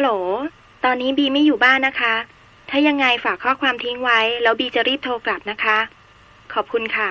ฮัลโหล ตอนนี้บีไม่อยู่บ้านนะคะ ถ้ายังไงฝากข้อความทิ้งไว้ แล้วบีจะรีบโทรกลับนะคะ ขอบคุณค่ะ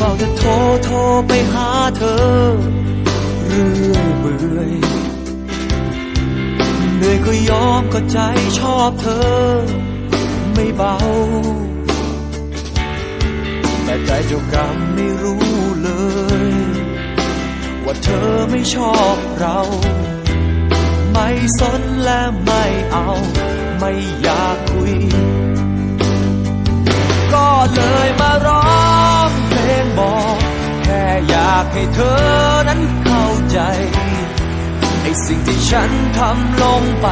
ฝ้าจะโทรโทรไปหาเธอ เรื่อยเบื่อยเหนื่อยก็ยอมก็ใจชอบเธอ ไม่เบา แต่ใจเจ้ากรรมไม่รู้เลย ว่าเธอไม่ชอบเรา ไม่สนและไม่เอา ไม่อยากคุย ให้เธอนั้นเข้าใจไอ้สิ่งที่ฉันทำลงไป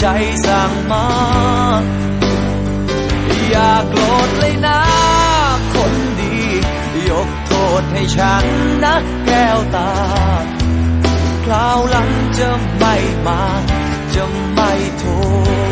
ใจสั่งมา อย่าโกรธเลยนะ คนดี ยกโทษให้ฉันนะแก้วตา คราวหลังจะไม่มา จะไม่โทษ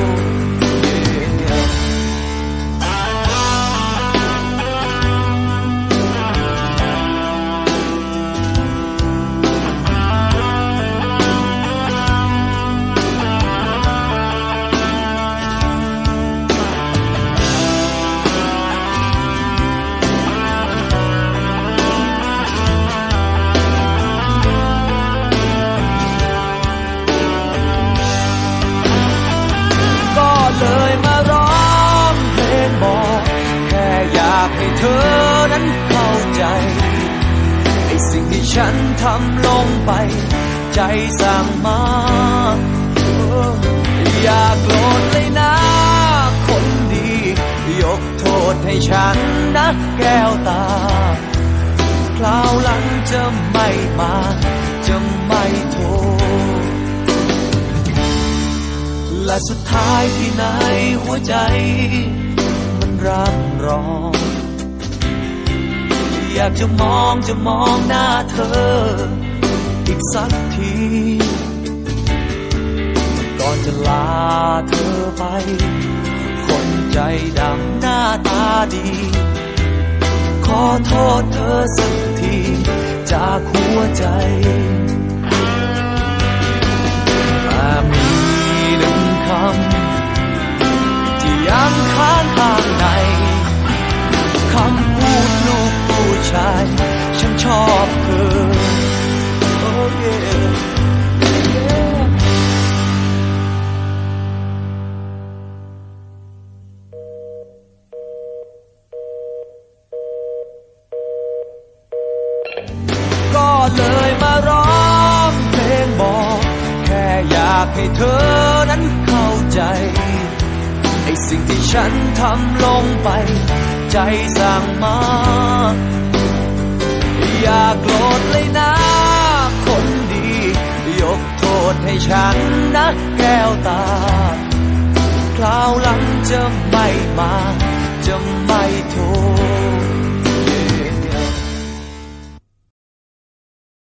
นั้นเข้าใจไอ้สิ่งที่ฉันทำลงไป ใจสั่งมาอออย่าโกรธเลยนะ คนดี ยกโทษให้ฉันนะแก้วตา คราวหลังจะไม่มา จะไม่โทษ และสุดท้ายที่ไหนหัวใจากจะมองจะมองหน้าเธอ อีกสักทีก่อนจะลาเธอไป คนใจดำหน้าตาดี ขอโทษเธอสักทีจากหัวใจ ชาย ฉันชอบเธอ Oh yeah. Yeah. ก็เลยมาร้องเพลงบอก แค่อยากให้เธอนั้นเข้าใจ ไอ้สิ่งที่ฉันทำลงไป ใจสั่งมา อย่าโกรธเลยนะ คนดี ยกโทษให้ฉันนะแก้วตา คราวหลังจะไม่มา จะไม่โทษ